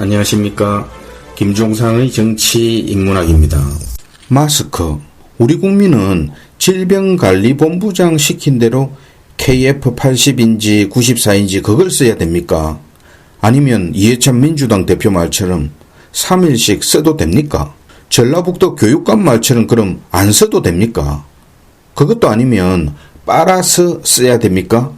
안녕하십니까. 김종상의 정치 인문학입니다. 마스크. 우리 국민은 질병관리본부장 시킨 대로 KF80인지 94인지 그걸 써야 됩니까? 아니면 이해찬 민주당 대표 말처럼 3일씩 써도 됩니까? 전라북도 교육감 말처럼 그럼 안 써도 됩니까? 그것도 아니면 빨아서 써야 됩니까?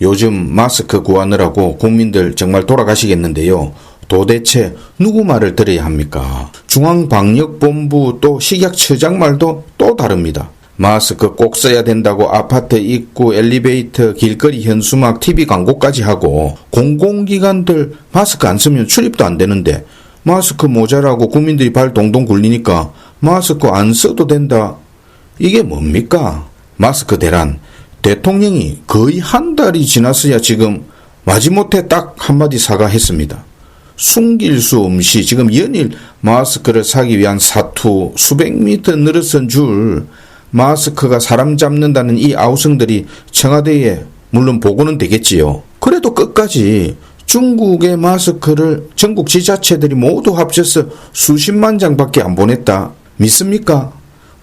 요즘 마스크 구하느라고 국민들 정말 돌아가시겠는데요. 도대체 누구 말을 들어야 합니까? 중앙방역본부 또 식약처장 말도 또 다릅니다. 마스크 꼭 써야 된다고 아파트 입구, 엘리베이터, 길거리 현수막, TV 광고까지 하고 공공기관들 마스크 안 쓰면 출입도 안 되는데 마스크 모자라고 국민들이 발 동동 굴리니까 마스크 안 써도 된다. 이게 뭡니까? 마스크 대란. 대통령이 거의 한 달이 지났어야 지금 마지못해 딱 한마디 사과했습니다. 숨길 수 없이 지금 연일 마스크를 사기 위한 사투 수백 미터 늘어선 줄 마스크가 사람 잡는다는 이 아우성들이 청와대에 물론 보고는 되겠지요. 그래도 끝까지 중국의 마스크를 전국 지자체들이 모두 합쳐서 수십만 장밖에 안 보냈다. 믿습니까?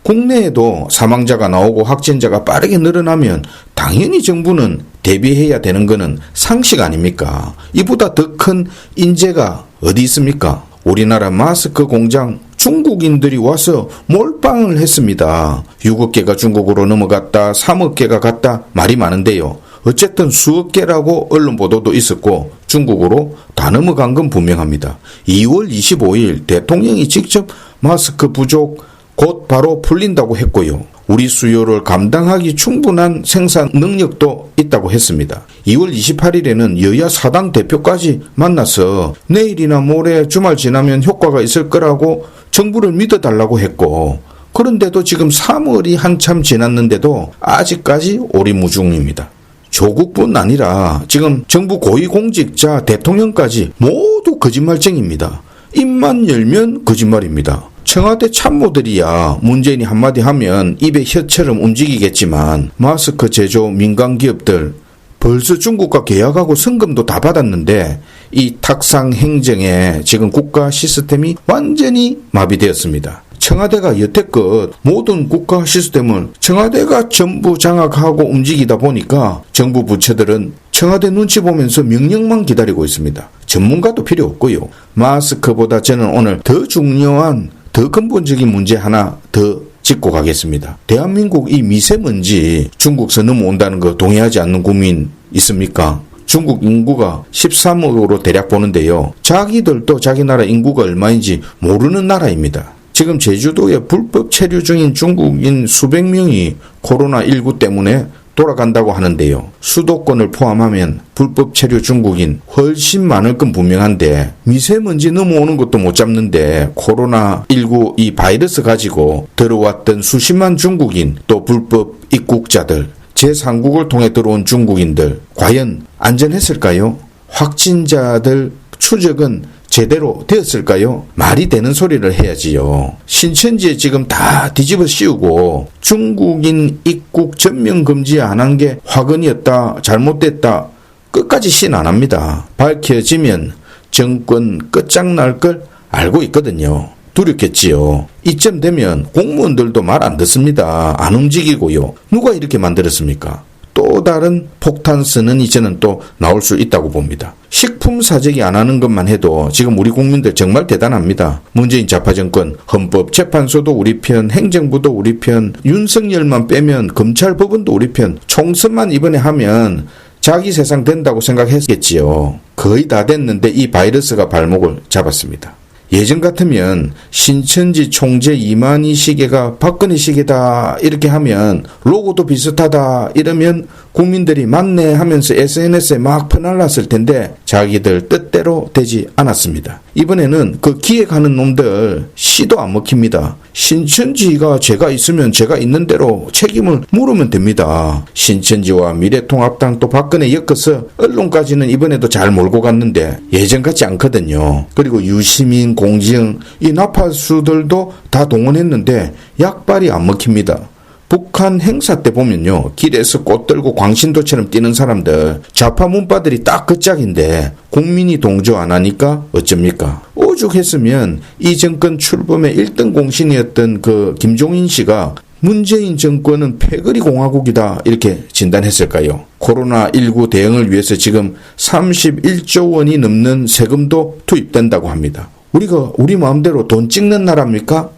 국내에도 사망자가 나오고 확진자가 빠르게 늘어나면 당연히 정부는 대비해야 되는 것은 상식 아닙니까? 이보다 더 큰 인재가 어디 있습니까? 우리나라 마스크 공장 중국인들이 와서 몰빵을 했습니다. 6억 개가 중국으로 넘어갔다, 3억 개가 갔다 말이 많은데요. 어쨌든 수억 개라고 언론 보도도 있었고 중국으로 다 넘어간 건 분명합니다. 2월 25일 대통령이 직접 마스크 부족 곧 바로 풀린다고 했고요. 우리 수요를 감당하기 충분한 생산 능력도 있다고 했습니다. 2월 28일에는 여야 사당 대표까지 만나서 내일이나 모레 주말 지나면 효과가 있을 거라고 정부를 믿어달라고 했고, 그런데도 지금 3월이 한참 지났는데도 아직까지 오리무중입니다. 조국뿐 아니라 지금 정부 고위공직자 대통령까지 모두 거짓말쟁입니다. 입만 열면 거짓말입니다. 청와대 참모들이야 문재인이 한마디 하면 입에 혀처럼 움직이겠지만 마스크 제조 민간 기업들 벌써 중국과 계약하고 성금도 다 받았는데 이 탁상 행정에 지금 국가 시스템이 완전히 마비되었습니다. 청와대가 여태껏 모든 국가 시스템을 청와대가 전부 장악하고 움직이다 보니까 정부 부처들은 청와대 눈치 보면서 명령만 기다리고 있습니다. 전문가도 필요 없고요. 마스크보다 저는 오늘 더 중요한 더 근본적인 문제 하나 더 짚고 가겠습니다. 대한민국 이 미세먼지 중국서 넘어온다는 거 동의하지 않는 국민 있습니까? 중국 인구가 13억으로 대략 보는데요. 자기들도 자기 나라 인구가 얼마인지 모르는 나라입니다. 지금 제주도에 불법 체류 중인 중국인 수백 명이 코로나19 때문에 돌아간다고 하는데요. 수도권을 포함하면 불법 체류 중국인 훨씬 많을 건 분명한데 미세먼지 넘어오는 것도 못 잡는데 코로나19 이 바이러스 가지고 들어왔던 수십만 중국인 또 불법 입국자들 제3국을 통해 들어온 중국인들 과연 안전했을까요? 확진자들 추적은 제대로 되었을까요? 말이 되는 소리를 해야지요. 신천지에 지금 다 뒤집어 씌우고 중국인 입국 전면 금지 안 한 게 화근이었다, 잘못됐다, 끝까지 신 안 합니다. 밝혀지면 정권 끝장날 걸 알고 있거든요. 두렵겠지요. 이쯤 되면 공무원들도 말 안 듣습니다. 안 움직이고요. 누가 이렇게 만들었습니까? 또 다른 폭탄 쓰는 이제는 또 나올 수 있다고 봅니다. 식품 사재기 안 하는 것만 해도 지금 우리 국민들 정말 대단합니다. 문재인 좌파 정권, 헌법, 재판소도 우리 편, 행정부도 우리 편, 윤석열만 빼면 검찰 법원도 우리 편, 총선만 이번에 하면 자기 세상 된다고 생각했겠지요. 거의 다 됐는데 이 바이러스가 발목을 잡았습니다. 예전 같으면 신천지 총재 이만희 시계가 박근혜 시계다 이렇게 하면 로고도 비슷하다 이러면 국민들이 맞네 하면서 SNS에 막 퍼날랐을 텐데 자기들 뜻대로 되지 않았습니다. 이번에는 그 기획하는 놈들 시도 안 먹힙니다. 신천지가 제가 있으면 제가 있는 대로 책임을 물으면 됩니다. 신천지와 미래통합당 또 박근혜 엮어서 언론까지는 이번에도 잘 몰고 갔는데 예전 같지 않거든요. 그리고 유시민, 공지영 이 나파수들도 다 동원했는데 약발이 안 먹힙니다. 북한 행사 때 보면요. 길에서 꽃 들고 광신도처럼 뛰는 사람들 좌파 문파들이 딱 그 짝인데 국민이 동조 안 하니까 어쩝니까? 오죽했으면 이 정권 출범의 1등 공신이었던 그 김종인 씨가 문재인 정권은 패거리 공화국이다 이렇게 진단했을까요? 코로나19 대응을 위해서 지금 31조 원이 넘는 세금도 투입된다고 합니다. 우리가 우리 마음대로 돈 찍는 나라입니까?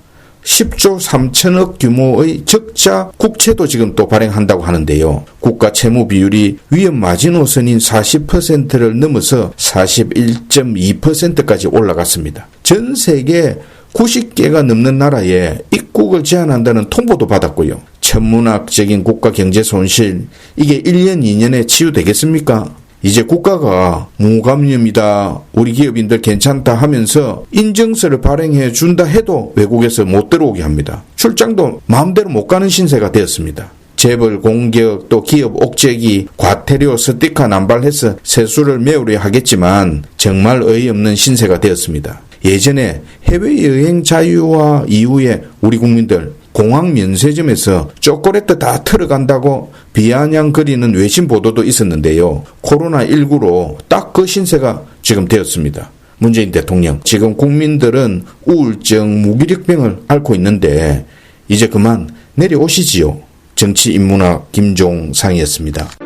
10조 3천억 규모의 적자 국채도 지금 또 발행한다고 하는데요. 국가 채무 비율이 위험 마지노선인 40%를 넘어서 41.2%까지 올라갔습니다. 전 세계 90개가 넘는 나라에 입국을 제한한다는 통보도 받았고요. 천문학적인 국가 경제 손실, 이게 1년, 2년에 치유되겠습니까? 이제 국가가 무감염이다, 우리 기업인들 괜찮다 하면서 인증서를 발행해 준다 해도 외국에서 못 들어오게 합니다. 출장도 마음대로 못 가는 신세가 되었습니다. 재벌 공격 또 기업 옥죄기 과태료 스티커 남발해서 세수를 메우려 하겠지만 정말 어이없는 신세가 되었습니다. 예전에 해외여행 자유화 이후에 우리 국민들 공항 면세점에서 초콜릿 다 틀어간다고 비아냥거리는 외신 보도도 있었는데요. 코로나19로 딱 그 신세가 지금 되었습니다. 문재인 대통령, 지금 국민들은 우울증, 무기력병을 앓고 있는데 이제 그만 내려오시지요. 정치 인문학 김종상이었습니다.